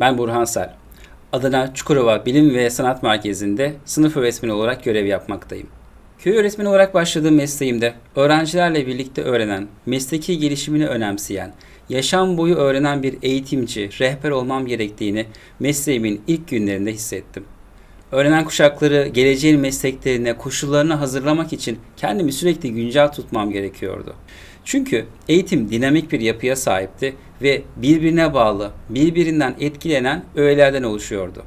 Ben Burhan Sel. Adana Çukurova Bilim ve Sanat Merkezi'nde sınıf öğretmeni olarak görev yapmaktayım. Köy öğretmeni olarak başladığım mesleğimde öğrencilerle birlikte öğrenen, mesleki gelişimini önemseyen, yaşam boyu öğrenen bir eğitimci, rehber olmam gerektiğini mesleğimin ilk günlerinde hissettim. Öğrenen kuşakları geleceğin mesleklerine, koşullarına hazırlamak için kendimi sürekli güncel tutmam gerekiyordu. Çünkü eğitim dinamik bir yapıya sahipti ve birbirine bağlı, birbirinden etkilenen öğelerden oluşuyordu.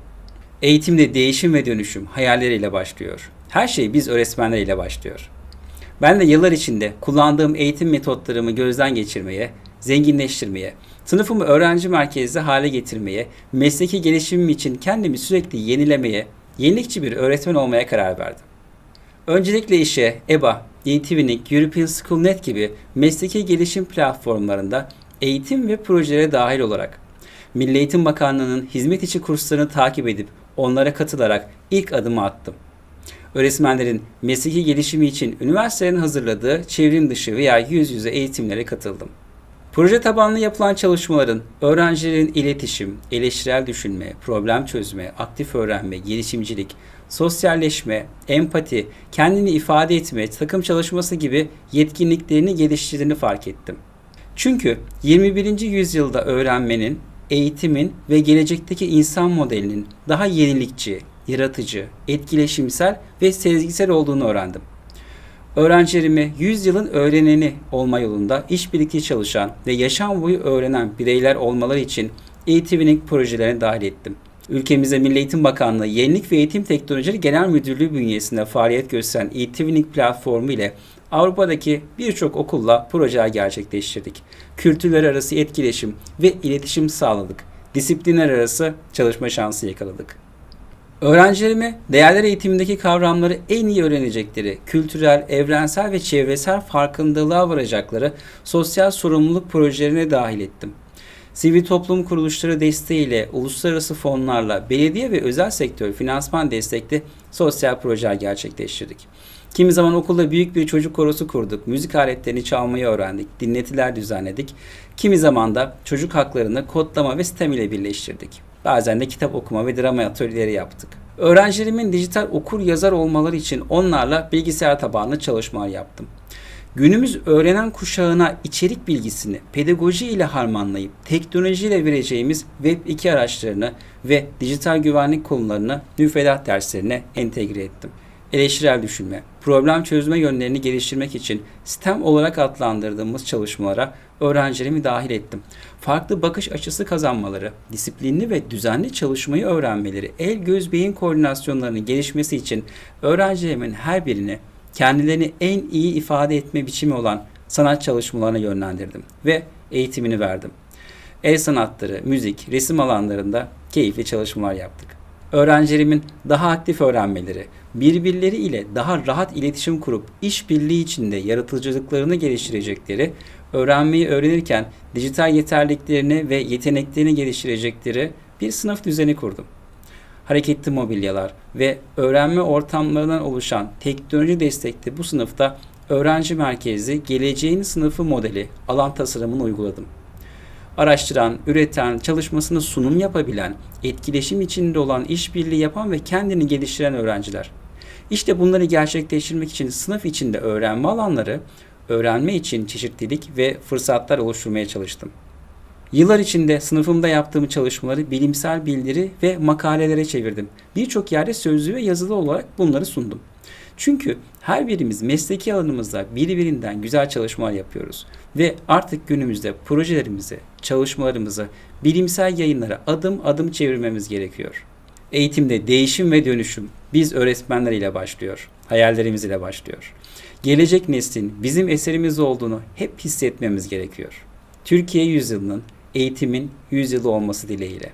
Eğitimde değişim ve dönüşüm hayalleriyle başlıyor. Her şey biz öğretmenleriyle başlıyor. Ben de yıllar içinde kullandığım eğitim metotlarımı gözden geçirmeye, zenginleştirmeye, sınıfımı öğrenci merkezli hale getirmeye, mesleki gelişimim için kendimi sürekli yenilemeye, yenilikçi bir öğretmen olmaya karar verdim. Öncelikle işe EBA, eTwinning, European Schoolnet gibi mesleki gelişim platformlarında eğitim ve projelere dahil olarak Milli Eğitim Bakanlığı'nın hizmet içi kurslarını takip edip onlara katılarak ilk adımı attım. Öğretmenlerin mesleki gelişimi için üniversitelerin hazırladığı çevrim dışı veya yüz yüze eğitimlere katıldım. Proje tabanlı yapılan çalışmaların öğrencilerin iletişim, eleştirel düşünme, problem çözme, aktif öğrenme, girişimcilik, sosyalleşme, empati, kendini ifade etme, takım çalışması gibi yetkinliklerini geliştirdiğini fark ettim. Çünkü 21. yüzyılda öğrenmenin, eğitimin ve gelecekteki insan modelinin daha yenilikçi, yaratıcı, etkileşimsel ve sezgisel olduğunu öğrendim. Öğrencilerimi 100 yılın öğreneni olma yolunda işbirlikte çalışan ve yaşam boyu öğrenen bireyler olmaları için eğitimlik projelerine dahil ettim. Ülkemizde Milli Eğitim Bakanlığı Yenilik ve Eğitim Teknolojileri Genel Müdürlüğü bünyesinde faaliyet gösteren eğitimlik platformu ile Avrupa'daki birçok okulla projeler gerçekleştirdik. Kültürler arası etkileşim ve iletişim sağladık. Disiplinler arası çalışma şansı yakaladık. Öğrencilerime değerler eğitimindeki kavramları en iyi öğrenecekleri, kültürel, evrensel ve çevresel farkındalığa varacakları sosyal sorumluluk projelerine dahil ettim. Sivil toplum kuruluşları desteğiyle, uluslararası fonlarla, belediye ve özel sektör finansman destekli sosyal projeler gerçekleştirdik. Kimi zaman okulda büyük bir çocuk korosu kurduk, müzik aletlerini çalmayı öğrendik, dinletiler düzenledik. Kimi zaman da çocuk haklarını kodlama ve sistem ile birleştirdik. Bazen de kitap okuma ve drama atölyeleri yaptık. Öğrencilerimin dijital okur yazar olmaları için onlarla bilgisayar tabanlı çalışmalar yaptım. Günümüz öğrenen kuşağına içerik bilgisini pedagoji ile harmanlayıp teknolojiyle vereceğimiz Web2 araçlarını ve dijital güvenlik konularını müfredat derslerine entegre ettim. Eleştirel düşünme, problem çözme yönlerini geliştirmek için sistem olarak adlandırdığımız çalışmalara öğrencilerimi dahil ettim. Farklı bakış açısı kazanmaları, disiplinli ve düzenli çalışmayı öğrenmeleri, el göz beyin koordinasyonlarının gelişmesi için öğrencilerimin her birini kendilerini en iyi ifade etme biçimi olan sanat çalışmalarına yönlendirdim ve eğitimini verdim. El sanatları, müzik, resim alanlarında keyifli çalışmalar yaptık. Öğrencilerimin daha aktif öğrenmeleri, birbirleri ile daha rahat iletişim kurup işbirliği içinde yaratıcılıklarını geliştirecekleri, öğrenmeyi öğrenirken dijital yeterliliklerini ve yeteneklerini geliştirecekleri bir sınıf düzeni kurdum hareketli mobilyalar ve öğrenme ortamlarından oluşan teknoloji destekli bu sınıfta öğrenci merkezli geleceğin sınıfı modeli alan tasarımını uyguladım. Araştıran, üreten, çalışmasını sunum yapabilen, etkileşim içinde olan, işbirliği yapan ve kendini geliştiren öğrenciler. İşte bunları gerçekleştirmek için sınıf içinde öğrenme alanları, öğrenme için çeşitlilik ve fırsatlar oluşturmaya çalıştım. Yıllar içinde sınıfımda yaptığım çalışmaları bilimsel bildiri ve makalelere çevirdim. Birçok yerde sözlü ve yazılı olarak bunları sundum. Çünkü her birimiz mesleki alanımızda birbirinden güzel çalışmalar yapıyoruz ve artık günümüzde projelerimizi, çalışmalarımızı bilimsel yayınlara adım adım çevirmemiz gerekiyor. Eğitimde değişim ve dönüşüm biz öğretmenler ile başlıyor, hayallerimiz ile başlıyor. Gelecek neslin bizim eserimiz olduğunu hep hissetmemiz gerekiyor. Türkiye yüzyılının eğitimin yüzyılı olması dileğiyle.